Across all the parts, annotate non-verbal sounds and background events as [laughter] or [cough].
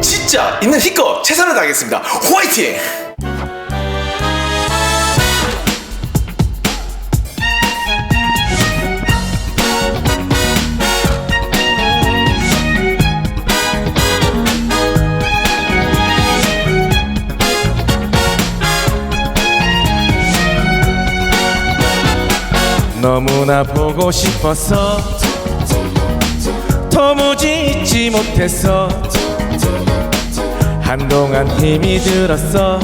진짜 있는 힘껏 최선을 다하겠습니다. 화이팅! 너무나 보고 싶어 서 도무지 잊지 못했어 한동안 힘이 들었어.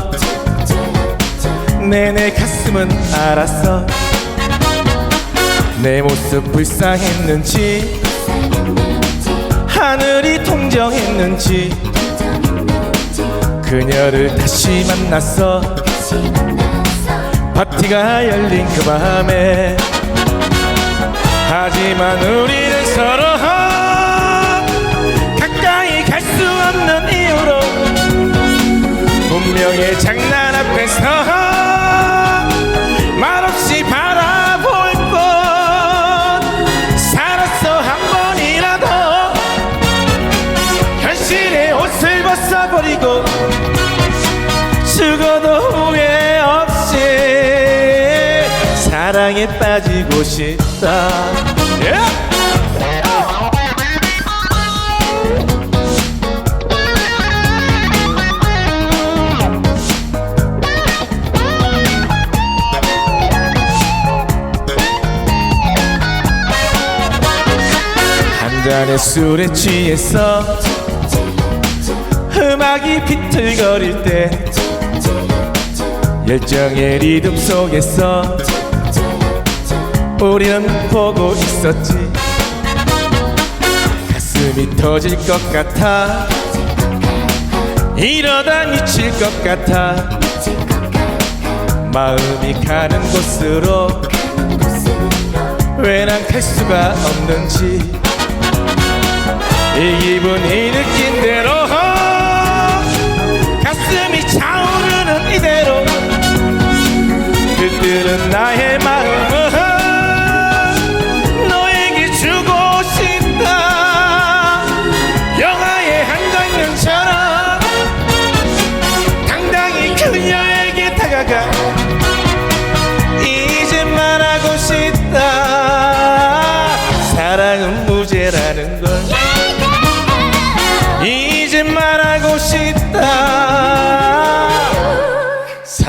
내내 가슴은 알았어. 내 모습 불쌍했는지 하늘이 통정했는지 그녀를 다시 만났어. 파티가 열린 그 밤에. 하지만 우리는 분명히 장난 앞에서 말없이 바라볼 것. 살았어 한 번이라도. 현실의 옷을 벗어버리고 죽어도 후회 없이 사랑에 빠지고 싶다. 예! 잔의 술에 취했어 음악이 비틀거릴 때 열정의 리듬 속에서 우리는 보고 있었지. 가슴이 터질 것 같아. 이러다 미칠 것 같아. 마음이 가는 곳으로. 왜 난 갈 수가 없는지 이 기분이 느낀 대로 가슴이 차오르는 이대로. 들뜨는 나의 마음은 너에게 주고 싶다. 영화의 한 장면처럼 당당히 그녀에게 다가가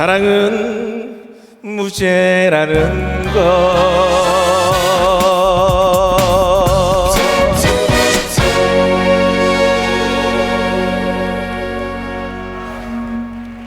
사랑은 무죄라는 것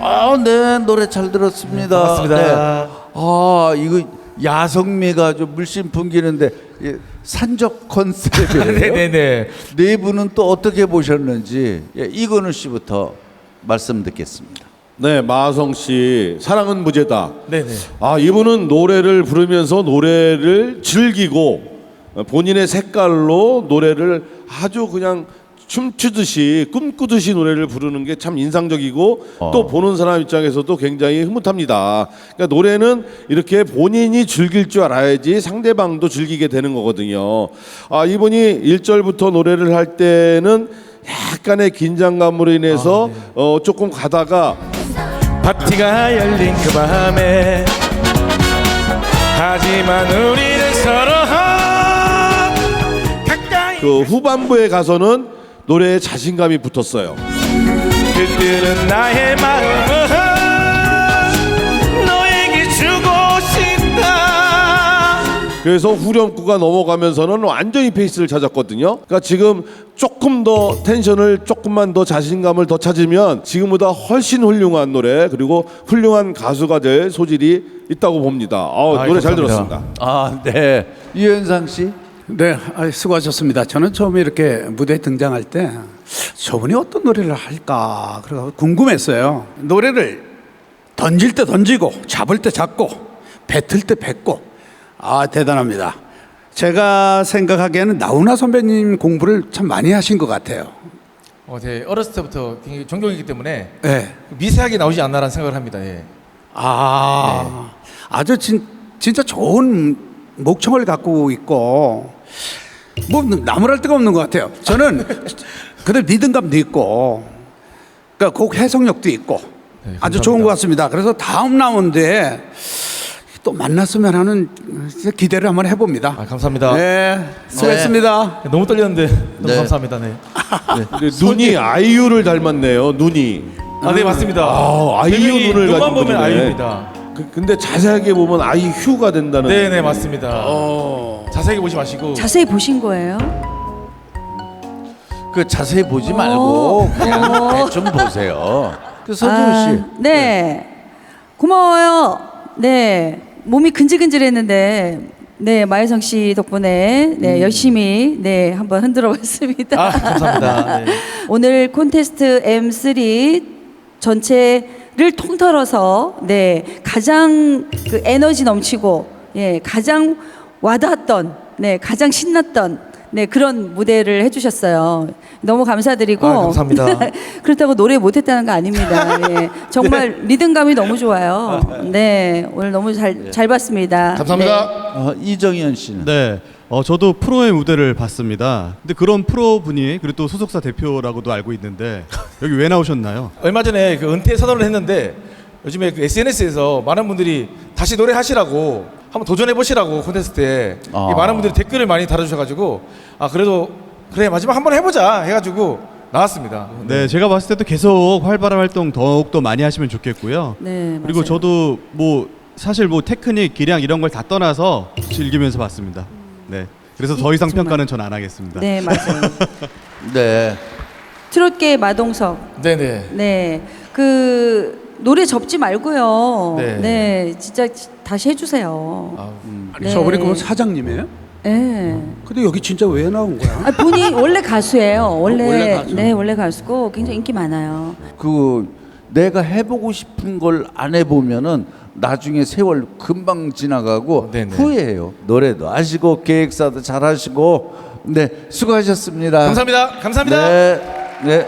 아, 네, 노래 잘 들었습니다. 반갑습니다. 네. 아, 이거 야성미가 좀 물씬 풍기는데 예, 산적 [laughs] 컨셉이에요. 네네네 네 분은 또 어떻게 보셨는지 예, 이건우 씨부터 말씀 듣겠습니다. 네, 마성 씨 사랑은 무죄다. 네네 아 이분은 노래를 부르면서 노래를 즐기고 본인의 색깔로 노래를 아주 그냥 춤추듯이 꿈꾸듯이 노래를 부르는 게 참 인상적이고 또 보는 사람 입장에서도 굉장히 흐뭇합니다. 그러니까 노래는 이렇게 본인이 즐길 줄 알아야지 상대방도 즐기게 되는 거거든요. 아 이분이 1절부터 노래를 할 때는 약간의 긴장감으로 인해서 어, 조금 가다가 파티가 열린 그 밤에 하지만 우리는 서로 가까이 그 후반부에 가서는 노래에 자신감이 붙었어요. 들뜨는 나의 마음 그래서 후렴구가 넘어가면서는 완전히 페이스를 찾았거든요. 그러니까 지금 조금 더 텐션을 조금만 더 자신감을 더 찾으면 지금보다 훨씬 훌륭한 노래 그리고 훌륭한 가수가 될 소질이 있다고 봅니다. 아, 아이, 노래 잘 감사합니다. 들었습니다. 아, 네. 유현상 씨. 네, 아, 수고하셨습니다. 저는 처음에 이렇게 무대에 등장할 때 저분이 어떤 노래를 할까 그래서 궁금했어요. 노래를 던질 때 던지고 잡을 때 잡고 뱉을 때 뱉고 아 대단합니다. 제가 생각하기에는 나훈아 선배님 공부를 참 많이 하신 것 같아요. 어, 네, 어렸을 때부터 굉장히 존경이기 때문에 네. 미세하게 나오지 않나라는 생각을 합니다. 예. 아 아주 진, 진짜 좋은 목청을 갖고 있고 뭐 나무랄 데가 없는 것 같아요. 저는 [laughs] 그들 리듬감도 있고 그러니까 곡 해석력도 있고 네, 아주. 좋은 것 같습니다. 그래서 다음 라운드에 또 만났으면 하는 기대를 한번 해봅니다. 아, 감사합니다. 네, 수고했습니다. 너무 떨렸는데 너무 네. 감사합니다. 네. 근데 눈이 아이유를 닮았네요. 눈이. 아, 네 맞습니다. 아, 아이유 눈을 눈만 가지고 보면 그러네. 아이유입니다. 그, 근데 자세하게 보면 아이휴가 된다는. 네, 네 맞습니다. 어. 자세히 보지 마시고 자세히 보신 거예요? 그 자세히 보지 어. 말고 그냥 대충 보세요. 그 서지훈 씨. 아, 네. 고마워요. 네. 몸이 근질근질했는데 네, 마혜성 씨 덕분에 네, 열심히 네, 한번 흔들어 봤습니다. 아 감사합니다. [laughs] 네. 오늘 콘테스트 M3 전체를 통틀어서 네, 가장 그 에너지 넘치고 예, 가장 와닿았던 네, 가장 신났던 네, 그런 무대를 해 주셨어요. 너무 감사드리고 아, 감사합니다. [laughs] 그렇다고 노래 못 했다는 거 아닙니다. 예, 정말 [laughs] 리듬감이 너무 좋아요. [laughs] 네. 오늘 너무 잘 잘 봤습니다. 감사합니다. 어, 이정현 씨는. 네, 어, 저도 프로의 무대를 봤습니다. 근데 그런 프로 분이 그리고 또 소속사 대표라고도 알고 있는데 여기 왜 나오셨나요? 얼마 전에 그 은퇴 선언을 했는데 요즘에 그 SNS에서 많은 분들이 다시 노래 하시라고 한번 도전해 보시라고 콘테스트에 아. 이 많은 분들이 댓글을 많이 달아주셔가지고 아 그래도 그래 마지막 한번 해보자 해가지고 나왔습니다. 네, 제가 봤을 때도 계속 활발한 활동 더욱 더 많이 하시면 좋겠고요. 네, 그리고 맞아요. 저도 뭐 사실 뭐 테크닉, 기량 이런 걸 다 떠나서 즐기면서 봤습니다. 네, 그래서 더 이상 정말. 평가는 전 안 하겠습니다. 네, 맞아요. [laughs] 네. 트롯계 마동석. 네네. 네. 그 노래 접지 말고요. 네. 네. 진짜 다시 해 주세요. 아, 아니, 네. 저분이 그 사장님이에요? 네. 근데 여기 진짜 왜 나온 거야? 아, 본인 원래 가수예요. 원래, 원래 가수. 네, 원래 가수고 굉장히 인기 많아요. 그 내가 해보고 싶은 걸 안 해보면은 나중에 세월 금방 지나가고 네네. 후회해요. 노래도 하시고 계획사도 잘 하시고 네 수고하셨습니다. 감사합니다. 감사합니다. 네. 네.